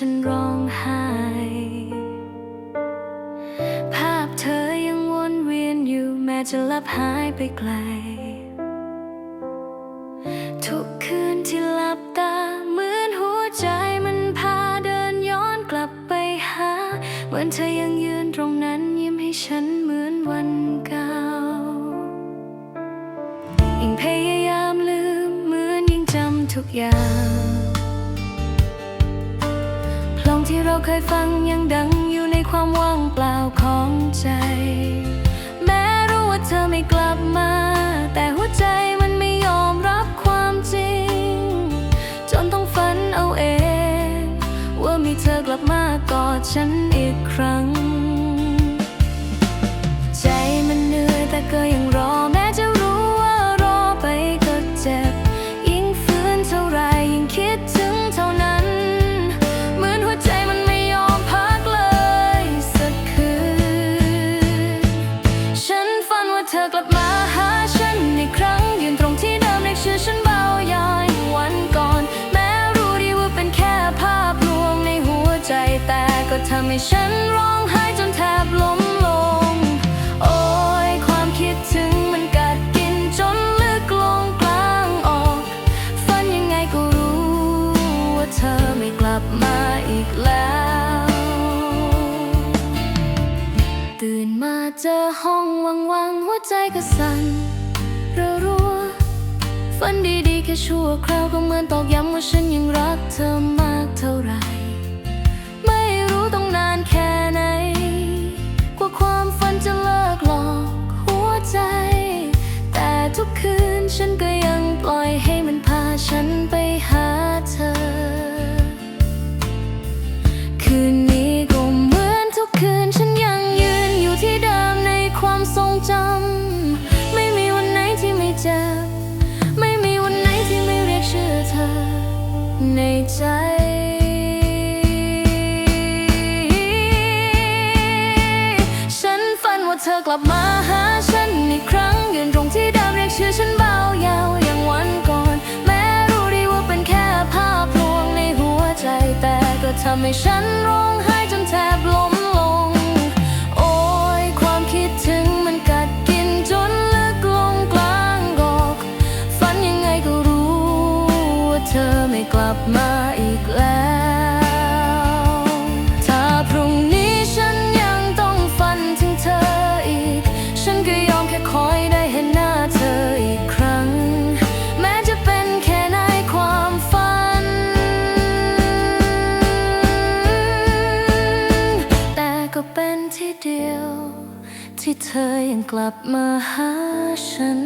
ฉันร้องไห้ ภาพเธอยังวนเวียนอยู่แม้จะลับหายไปไกล ทุกคืนที่หลับตาเหมือนหัวใจมันพาเดินย้อนกลับไปหา เหมือนเธอยังยืนตรงนั้นยิ้มให้ฉันเหมือนวันเก่ายิ่งพยายามลืมเหมือนยังจำทุกอย่าง เราเคยฟังยังดังอยู่ในความว่างเปล่าของใจ แม้รู้ว่าเธอไม่กลับมา แต่หัวใจมันไม่ยอมรับความจริง จนต้องฝันเอาเอง ว่ามีเธอกลับมากอดฉันอีกครั้ง ใจมันเหนื่อยแต่ก็ยังรำให้ฉันร้องไห้จนแทบล้มลง โอ้ยความคิดถึงมันกัดกินจนลึกลงกลางออก ฝันยังไงก็รู้ว่าเธอไม่กลับมาอีกแล้ว ตื่นมาเจอห้องว่างๆหัวใจก็สั่นรัวๆฝันดีๆแค่ชั่วคราวก็เหมือนตอกย้ำว่าฉัน ในใจฉันฝันว่าเธอกลับมาหาฉันอีกครั้งยืนตรงที่เดิมเรียกชื่อฉันเบายาวอย่างวันก่อน แม้รู้ดีว่าเป็นแค่ภาพลวงในหัวใจแต่ก็ทำให้ฉันร้องไห้จนแทบล้ม ไม่กลับมาอีกแล้ว ถ้าพรุ่งนี้ฉันยังต้องฝันถึงเธออีก ฉันก็ยอมแค่คอยได้เห็นหน้าเธออีกครั้ง แม้จะเป็นแค่ในความฝัน แต่ก็เป็นที่เดียว ที่เธอยังกลับมาหาฉัน